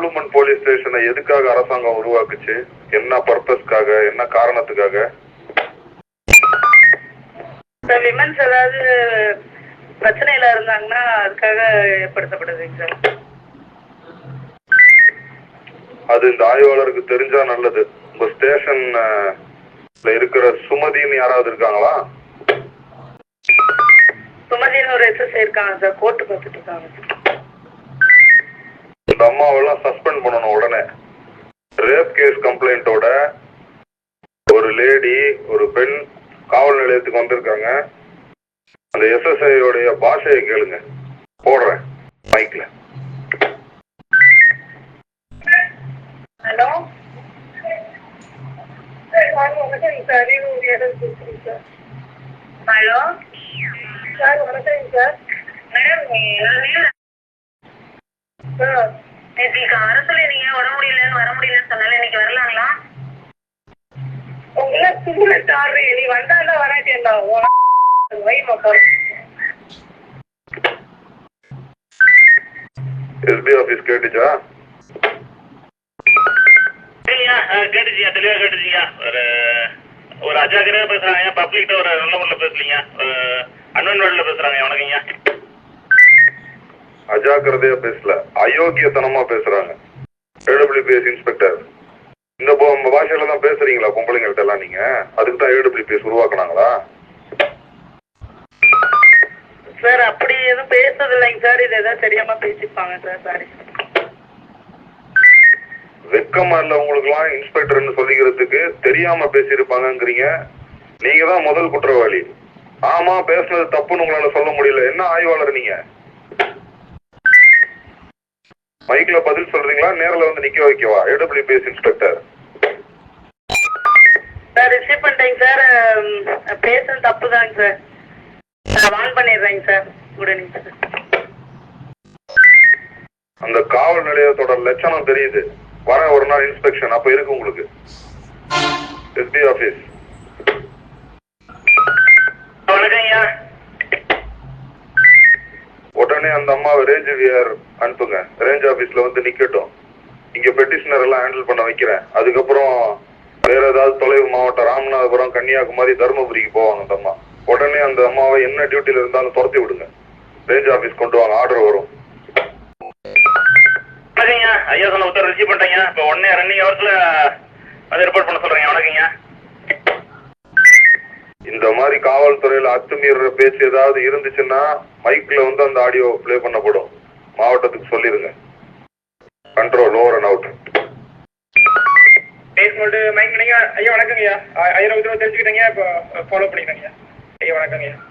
Parliament police ஸ்டேஷனை எதுக்காக அரசாங்கம் உருவாக்குச்சு? என்ன பர்பஸ்க்காக? என்ன காரணத்துக்காக? சார் விமன்ஸ் ஏதாவது பிரச்சனையில் இருந்தாங்கன்னா அதுக்காக ஏற்படுத்தப்படுதுங்க சார் அது இந்த ஆய்வாளருக்கு தெரிஞ்சா நல்லது. உங்க ஸ்டேஷன்ல இருக்கிற சுமதின்னு யாராவது இருக்காங்களா? சுமதினு ஒரு எஸ்எஸ்ஐ இருக்காங்க சார் கோர்ட்டு பார்த்துட்டு இருக்காங்க. சார் அம்மாவெல்லாம் சஸ்பெண்ட் பண்ணணும் உடனே. ரேப் கேஸ் கம்ப்ளைண்ட்டோட ஒரு லேடி ஒரு பெண் காவல் நிலையத்துக்கு வந்திருக்காங்க. அந்த எஸ்எஸ்ஐ உடைய பாஷையை கேளுங்க. போடுறேன் மைக்ல ஹலோ? ஹலோ? சார் வணக்கம் சார். மேடம் சார் நேற்றுக்கு அரசுல நீங்க உடம்பு முடியலன்னு வர முடியலன்னு சொன்னால இன்னைக்கு வரலாங்களா? உங்களை சிம்லெட் ஆடுறீங்க நீ வந்தால வராட்டேன்டா வை மக்கள். எஸ்பி ஆபீஸ் கேட்டுச்சா? கேட்டுச்சியா? தெளிவா கேட்டுச்சியா? ஒரு ஒரு அஜாக்கிரதையா பேசுறாங்க. பப்ளிக்ட்ட ஒரு நல்ல முறையில் பேசலீங்க ஒரு அன்வன் வேர்டில் பேசுறாங்க. வணக்கங்க அஜாக்கிரதையா பேசல. அயோக்கியத்தனமா பேசுறாங்க. ஏடபிள்யூபிஎஸ் இன்ஸ்பெக்டர் இந்த பாஷையில தான் பேசுறீங்களா? பொம்பளைங்கள்ட்ட எல்லாம் நீங்க? அதுக்கு தான் ஏடபிள்யூபிஎஸ் உருவாக்குனாங்களா? சார் அப்படி எதுவும் பேசுறது இல்லைங்க சார் இது எதாவது தெரியாம பேசிப்பாங்க சார் சாரி வெக்கமா இல்ல உங்களுக்குலாம் இன்ஸ்பெக்டர்னு சொல்லிக்கிறதுக்கு தெரியாம பேசியிருப்பாங்கங்கிறீங்க. நீங்க தான் முதல் குற்றவாளி. ஆமா பேசுனது தப்புன்னு உங்களால சொல்ல முடியல. என்ன ஆய்வாளர் நீங்க? மைக்ல பதில் சொல்றீங்களா? நேர்ல வந்து நிக்க வைக்கவா? A W P S inspector sir receive பண்ணிட்டேங்க சார் பேசுறது தப்பு தாங்க சார் நான் வான் பண்ணிடுறேங்க சார் உடனே அந்த காவல் நிலையத்தோட லட்சணம் தெரியுது. வர ஒரு நாள் இன்ஸ்பெக்ஷன் அப்ப இருக்கு உங்களுக்கு. எஸ்பி ஆபீஸ் வணக்கங்கய்யா உடனே அந்த அம்மாவை ரேஞ்ச் விஆர் அனுப்புங்க. ரேஞ்ச் ஆபீஸ்ல வந்து நிக்கட்டும். இங்க பெட்டிஷனர் எல்லாம் ஹேண்டில் பண்ண வைக்கிறேன். அதுக்கப்புறம் வேற ஏதாவது தொலைவு மாவட்டம் ராமநாதபுரம் கன்னியாகுமரி தருமபுரிக்கு போவாங்க அந்த அம்மா. உடனே அந்த அம்மாவை என்ன டியூட்டில இருந்தாலும் துரத்தி விடுங்க. ரேஞ்ச் ஆபீஸ் கொண்டு வாங்க. ஆர்டர் வரும். ஐயா சொன்ன உத்தரவு ரிசீவ் பண்ணிட்டேங்க. இப்போ ஒன்னே ரன்னிங் ஹவர்ஸ்ல அதை ரிப்போர்ட் பண்ண சொல்றேங்க. வணக்கங்க. மாதிரி காவல்துறையில அத்துமீற பேச்சு ஏதாவது இருந்துச்சுன்னா மைக்ல வந்து அந்த ஆடியோ ப்ளே பண்ணப்படும். மாவட்டத்துக்கு சொல்லிருங்க. Control over and out base மட்டும் மைக் பண்ணிங்க ஐயா வணக்கங்கய்யா. ஆ- தெரிஞ்சுக்கிட்டீங்க. இப்போ ஃபாலோ பண்ணிக்கிறேங்க ஐயா ஐயா வணக்கங்கய்யா.